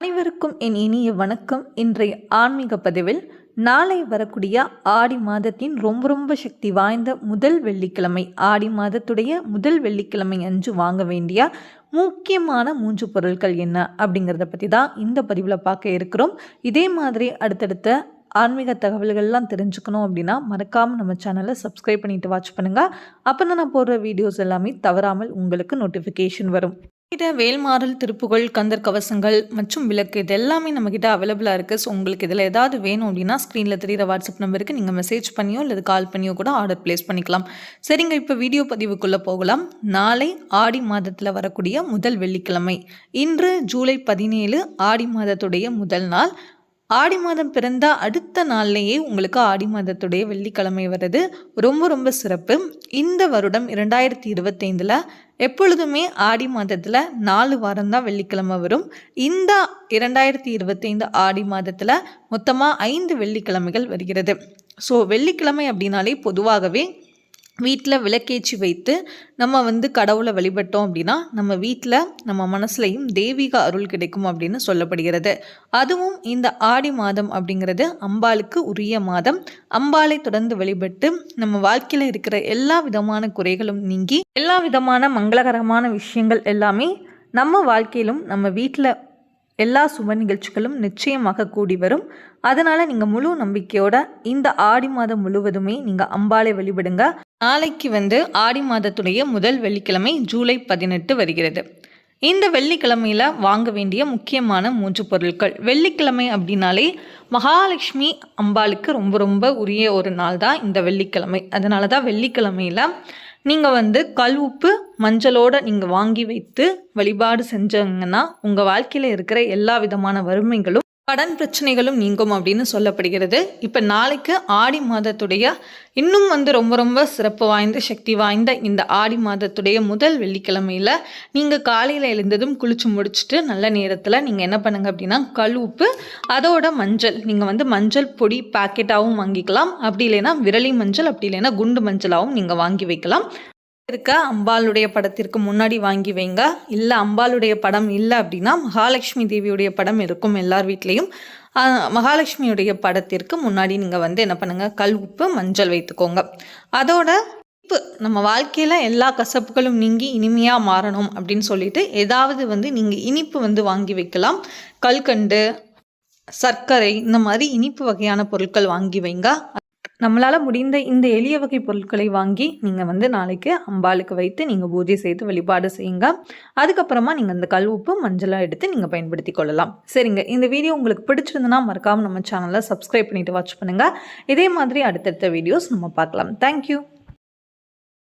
அனைவருக்கும் என் இனிய வணக்கம். இன்றைய ஆன்மீக பதிவில் நாளை வரக்கூடிய ஆடி மாதத்தின் ரொம்ப ரொம்ப சக்தி வாய்ந்த முதல் வெள்ளிக்கிழமை ஆடி மாதத்துடைய முதல் வெள்ளிக்கிழமை அன்று வாங்க வேண்டிய முக்கியமான மூன்று பொருட்கள் என்ன அப்படிங்கிறத பற்றி தான் இந்த பதிவில் பார்க்க இருக்கிறோம். இதே மாதிரி அடுத்தடுத்த ஆன்மீக தகவல்கள்லாம் தெரிஞ்சுக்கணும் அப்படின்னா மறக்காமல் நம்ம சேனலை சப்ஸ்கிரைப் பண்ணிட்டு வாட்ச் பண்ணுங்கள் அப்போ தான் நான் போடுற வீடியோஸ் எல்லாமே தவறாமல் உங்களுக்கு நோட்டிஃபிகேஷன் வரும். கிட்ட வேல்மாறல் திருப்புகள் கந்தர் கவசங்கள் மற்றும் விளக்கு இது எல்லாமே நம்மக்கிட்ட அவைலபிளாக இருக்குது ஸோ உங்களுக்கு இதில் ஏதாவது வேணும் அப்படின்னா ஸ்க்ரீனில் தெரிகிற வாட்ஸ்அப் நம்பருக்கு நீங்கள் மெசேஜ் பண்ணியோ இல்லை கால் பண்ணியோ கூட ஆர்டர் ப்ளேஸ் பண்ணிக்கலாம். சரிங்க இப்போ வீடியோ பதிவுக்குள்ளே போகலாம். நாளை ஆடி மாதத்தில் வரக்கூடிய முதல் வெள்ளிக்கிழமை. இன்று ஜூலை பதினேழு ஆடி மாதத்துடைய முதல் நாள். ஆடி மாதம் பிறந்தால் அடுத்த நாள்லேயே உங்களுக்கு ஆடி மாதத்துடைய வெள்ளிக்கிழமை வருது ரொம்ப ரொம்ப சிறப்பு. இந்த வருடம் இரண்டாயிரத்தி இருபத்தைந்தில் எப்பொழுதுமே ஆடி மாதத்தில் நாலு வாரம் தான் வெள்ளிக்கிழமை வரும். இந்த இரண்டாயிரத்தி இருபத்தைந்து ஆடி மாதத்தில் மொத்தமாக ஐந்து வெள்ளிக்கிழமைகள் வருகிறது. ஸோ வெள்ளிக்கிழமை அப்படின்னாலே பொதுவாகவே வீட்டில் விளக்கேற்றி வைத்து நம்ம வந்து கடவுளை வழிபட்டோம் அப்படின்னா நம்ம வீட்டில் நம்ம மனசுலையும் தெய்வீக அருள் கிடைக்கும் அப்படின்னு சொல்லப்படுகிறது. அதுவும் இந்த ஆடி மாதம் அப்படிங்கிறது அம்பாளுக்கு உரிய மாதம். அம்பாளை தொடர்ந்து வழிபட்டு நம்ம வாழ்க்கையில் இருக்கிற எல்லா விதமான குறைகளும் நீங்கி எல்லா விதமான மங்களகரமான விஷயங்கள் எல்லாமே நம்ம வாழ்க்கையிலும் நம்ம வீட்டில் எல்லா சுப நிகழ்ச்சிகளும் நிச்சயமாக கூடி வரும். அதனால் நீங்கள் முழு நம்பிக்கையோட இந்த ஆடி மாதம் முழுவதுமே நீங்கள் அம்பாளை வழிபடுங்க. நாளைக்கு வந்து ஆடி மாதத்துடைய முதல் வெள்ளிக்கிழமை ஜூலை பதினெட்டு வருகிறது. இந்த வெள்ளிக்கிழமையில் வாங்க வேண்டிய முக்கியமான மூன்று பொருட்கள். வெள்ளிக்கிழமை அப்படின்னாலே மகாலட்சுமி அம்பாளுக்கு ரொம்ப ரொம்ப உரிய ஒரு நாள் தான் இந்த வெள்ளிக்கிழமை. அதனால தான் வெள்ளிக்கிழமையில் நீங்கள் வந்து கல் உப்பு மஞ்சளோடு நீங்கள் வாங்கி வைத்து வழிபாடு செஞ்சங்கன்னா உங்கள் வாழ்க்கையில் இருக்கிற எல்லா விதமான வறுமைகளும் கடன் பிரச்சனைகளும் நீங்கும் அப்படின்னு சொல்லப்படுகிறது. இப்போ நாளைக்கு ஆடி மாதத்துடைய இன்னும் வந்து ரொம்ப ரொம்ப சிறப்பு வாய்ந்த சக்தி வாய்ந்த இந்த ஆடி மாதத்துடைய முதல் வெள்ளிக்கிழமையில் நீங்கள் காலையில் எழுந்ததும் குளிச்சு முடிச்சுட்டு நல்ல நேரத்தில் நீங்கள் என்ன பண்ணுங்கள் அப்படின்னா கல் உப்பு அதோட மஞ்சள் நீங்கள் வந்து மஞ்சள் பொடி பாக்கெட்டாகவும் வாங்கிக்கலாம். அப்படி இல்லைன்னா விரலி மஞ்சள் அப்படி இல்லைன்னா குண்டு மஞ்சளாகவும் நீங்கள் வாங்கி வைக்கலாம். இருக்க? அம்பாளுடைய படத்திற்கு முன்னாடி வாங்கி வைங்க. இல்லை அம்பாளுடைய படம் இல்லை அப்படின்னா மகாலட்சுமி தேவியுடைய படம் இருக்கும் எல்லார் வீட்லேயும். மகாலட்சுமியுடைய படத்திற்கு முன்னாடி நீங்கள் வந்து என்ன பண்ணுங்கள் கல் உப்பு மஞ்சள் வைத்துக்கோங்க. அதோட இப்போ நம்ம வாழ்க்கையில் எல்லா கசப்புகளும் நீங்கி இனிமையாக மாறணும் அப்படின்னு சொல்லிட்டு ஏதாவது வந்து நீங்கள் இனிப்பு வந்து வாங்கி வைக்கலாம். கல்கண்டு சர்க்கரை இந்த மாதிரி இனிப்பு வகையான பொருட்கள் வாங்கி வைங்க. நம்மளால் முடிந்த இந்த எளிய வகை பொருட்களை வாங்கி நீங்கள் வந்து நாளைக்கு அம்பாளுக்கு வைத்து நீங்கள் பூஜை செய்து வழிபாடு செய்யுங்க. அதுக்கப்புறமா நீங்கள் இந்த கல் உப்பு மஞ்சளாக எடுத்து நீங்கள் பயன்படுத்தி கொள்ளலாம். சரிங்க. இந்த வீடியோ உங்களுக்கு பிடிச்சிருந்தனா மறக்காமல் நம்ம சேனலை சப்ஸ்கிரைப் பண்ணிவிட்டு வாட்ச் பண்ணுங்கள் இதே மாதிரி அடுத்தடுத்த வீடியோஸ் நம்ம பார்க்கலாம். தேங்க்யூ